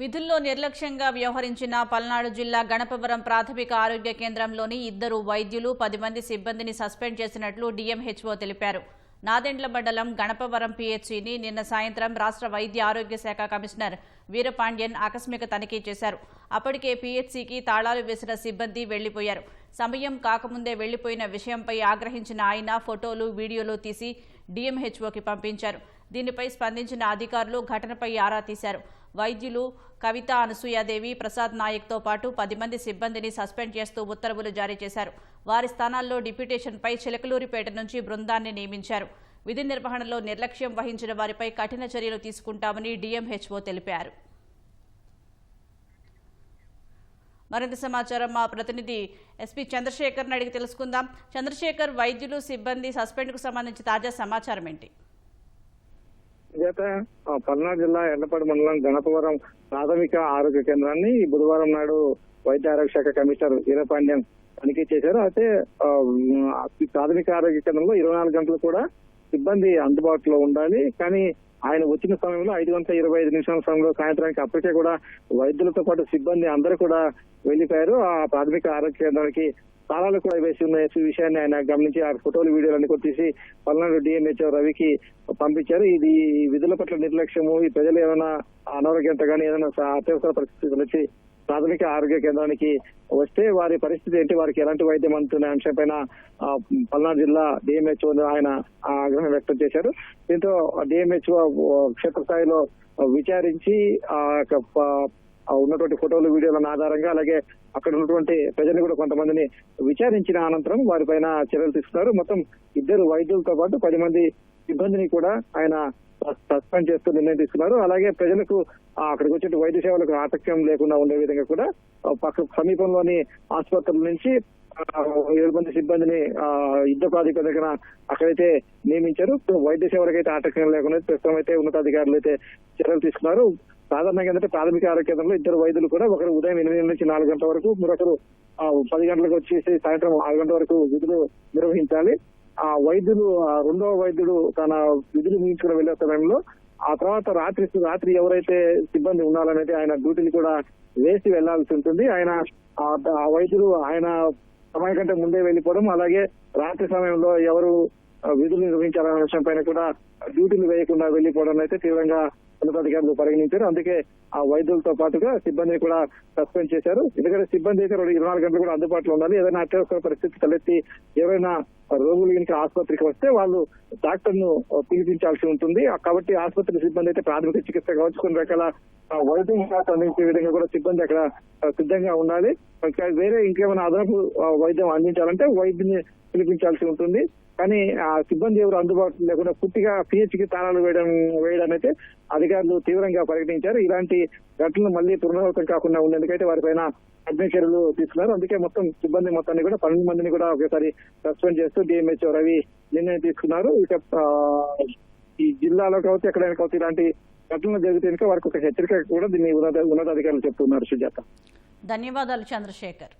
విధుల్లో నిర్లక్ష్యంగా వ్యవహరించిన పల్నాడు జిల్లా గణపవరం ప్రాథమిక ఆరోగ్య కేంద్రంలోని ఇద్దరు వైద్యులు పది మంది సిబ్బందిని సస్పెండ్ చేసినట్లు డిఎంహెచ్ఓ తెలిపారు. నాదెండ్ల మండలం గణపవరం పీహెచ్సిని నిన్న సాయంత్రం రాష్ట్ర వైద్య ఆరోగ్య శాఖ కమిషనర్ వీరపాండ్యన్ ఆకస్మిక తనిఖీ చేశారు. అప్పటికే పీహెచ్సికి తాళాలు వేసిన సిబ్బంది వెళ్ళిపోయారు. సమయం కాకముందే వెళ్ళిపోయిన విషయంపై ఆగ్రహించిన ఆయన ఫోటోలు వీడియోలు తీసి డీఎంహెచ్ఓకి పంపించారు. దీనిపై స్పందించిన అధికారులు ఘటనపై ఆరా తీశారు. వైద్యులు కవిత అనసూయాదేవి ప్రసాద్ నాయక్తో పాటు పది మంది సిబ్బందిని సస్పెండ్ చేస్తూ ఉత్తర్వులు జారీ చేశారు. వారి స్థానాల్లో డిప్యూటేషన్పై చిలకలూరిపేట నుంచి బృందాన్ని నియమించారు. విధి నిర్వహణలో నిర్లక్ష్యం వహించిన వారిపై కఠిన చర్యలు తీసుకుంటామని డీఎంహెచ్ఓ తెలిపారు. మరింత సమాచారం మా ప్రతినిధి ఎస్పీ చంద్రశేఖర్ని అడిగి తెలుసుకుందాం. చంద్రశేఖర్ వైద్యులు సిబ్బంది సస్పెండ్కు సంబంధించి తాజా సమాచారం ఏంటి? చేత పల్నాడు జిల్లా ఎండపాడు మండలం గణపవరం ప్రాథమిక ఆరోగ్య కేంద్రాన్ని బుధవారం నాడు వైద్య ఆరోగ్య శాఖ కమిషనర్ వీరపాండ్యం తనిఖీ చేశారు. అయితే ప్రాథమిక ఆరోగ్య కేంద్రంలో ఇరవై నాలుగు గంటలు కూడా సిబ్బంది అందుబాటులో ఉండాలి. కానీ ఆయన వచ్చిన సమయంలో ఐదు గంటల ఇరవై ఐదు నిమిషాల సమయంలో సాయంత్రానికి అప్పటికే కూడా వైద్యులతో పాటు సిబ్బంది అందరూ కూడా వెళ్ళిపోయారు ఆ ప్రాథమిక ఆరోగ్య కేంద్రానికి తాళాలు కూడా వేసి ఉన్న ఈ విషయాన్ని ఆయన గమనించి ఆ ఫోటోలు వీడియోలన్నీ కూడా తీసి పల్నాడు డిఎంహెచ్ఓ రవికి పంపించారు. ఇది విధుల పట్ల నిర్లక్ష్యము. ఈ ప్రజలు ఏమైనా అనారోగ్యంతో కానీ ఏదైనా అత్యవసర పరిస్థితులు వచ్చి ప్రాథమిక ఆరోగ్య కేంద్రానికి వస్తే వారి పరిస్థితి ఏంటి? వారికి ఎలాంటి వైద్యం అందుతున్న అంశంపైన ఆ, పల్నాడు జిల్లా డిఎంహెచ్ఓ ఆయన ఆగ్రహం వ్యక్తం చేశారు. దీంతో డిఎంహెచ్ఓ క్షేత్రస్థాయిలో విచారించి ఆ యొక్క ఆ ఉన్నటువంటి ఫోటోలు వీడియోలను ఆధారంగా అలాగే అక్కడ ఉన్నటువంటి ప్రజల్ని కూడా కొంతమందిని విచారించిన అనంతరం వారిపైన చర్యలు తీసుకున్నారు. మొత్తం ఇద్దరు వైద్యులతో పాటు పది మంది సిబ్బందిని కూడా ఆయన సస్పెండ్ చేస్తూ నిర్ణయం తీసుకున్నారు. అలాగే ప్రజలకు అక్కడికి వచ్చే వైద్య సేవలకు ఆటంకం లేకుండా ఉండే విధంగా కూడా పక్క సమీపంలోని ఆసుపత్రుల నుంచి ఏడు మంది సిబ్బందిని ఆ, యుద్ధ ప్రాతిపదికన అక్కడైతే నియమించారు. వైద్య సేవలకైతే ఆటంకం లేకుండా ప్రస్తుతం అయితే ఉన్నతాధికారులు అయితే చర్యలు తీసుకున్నారు. సాధారణంగా ఏంటంటే ప్రాథమిక ఆరోగ్య కేంద్రంలో ఇద్దరు వైద్యులు కూడా ఒకరు ఉదయం ఎనిమిది నుంచి నాలుగు గంటల వరకు మరొకరు ఆ, పది గంటలకు వచ్చేసి సాయంత్రం ఆరు గంటల వరకు విధులు నిర్వహించాలి. ఆ వైద్యులు ఆ రెండవ వైద్యుడు తన విధులు ముగించుకుని వెళ్ళే సమయంలో ఆ తర్వాత రాత్రి రాత్రి ఎవరైతే సిబ్బంది ఉండాలనేది ఆయన డ్యూటీని కూడా వేసి వెళ్ళాల్సి ఉంటుంది. ఆయన ఆ- ఆ వైద్యుడు ఆయన సమయం కంటే ముందే వెళ్ళిపోవడం అలాగే రాత్రి సమయంలో ఎవరు విధులు నిర్వహించాలనే విషయం పైన కూడా డ్యూటీలు వేయకుండా వెళ్ళిపోవడం అయితే తీవ్రంగా ఉన్నతాధికారులు పరిగణించారు. అందుకే ఆ వైద్యులతో పాటుగా సిబ్బందిని కూడా సస్పెండ్ చేశారు. ఎందుకంటే సిబ్బంది అయితే రెండు ఇరవై నాలుగు గంటలు కూడా అందుబాటులో ఉండాలి. ఏదైనా అత్యవసర పరిస్థితి తలెత్తి ఎవరైనా రోగులు కనుక ఆసుపత్రికి వస్తే వాళ్ళు డాక్టర్ను పిలిపించాల్సి ఉంటుంది. ఆ కాబట్టి ఆసుపత్రి సిబ్బంది అయితే ప్రాథమిక చికిత్స కావచ్చు. కొన్ని రకాల వైద్యం అందించే విధంగా కూడా సిబ్బంది అక్కడ సిద్ధంగా ఉండాలి. ఇంకా వేరే ఇంకేమైనా అదనపు ఆ, వైద్యం అందించాలంటే వైద్యుని పిలిపించాల్సి ఉంటుంది. కానీ ఆ సిబ్బంది ఎవరు అందుబాటులో లేకుండా పూర్తిగా పిహెచ్కి తాళాలు వేయడం వేయడం అయితే అధికారులు తీవ్రంగా పరిగణించారు. ఇలాంటి ఘటనలు మళ్ళీ పునరావృతం కాకుండా ఉండేందుకైతే వారిపైన కఠిన చర్యలు తీసుకున్నారు. అందుకే మొత్తం సిబ్బంది మొత్తాన్ని కూడా పన్నెండు మందిని కూడా ఒకేసారి సస్పెండ్ చేస్తూ డిఎంహెచ్ఓ రవి నిర్ణయం తీసుకున్నారు. ఇక ఈ జిల్లాలో కావచ్చు ఎక్కడైనా కావచ్చు ఇలాంటి ఘటనలు జరిగితే వారికి ఒక హెచ్చరిక కూడా దీన్ని ఉన్నత ఉన్నతాధికారులు చెప్తున్నారు సుజాత. ధన్యవాదాలు చంద్రశేఖర్.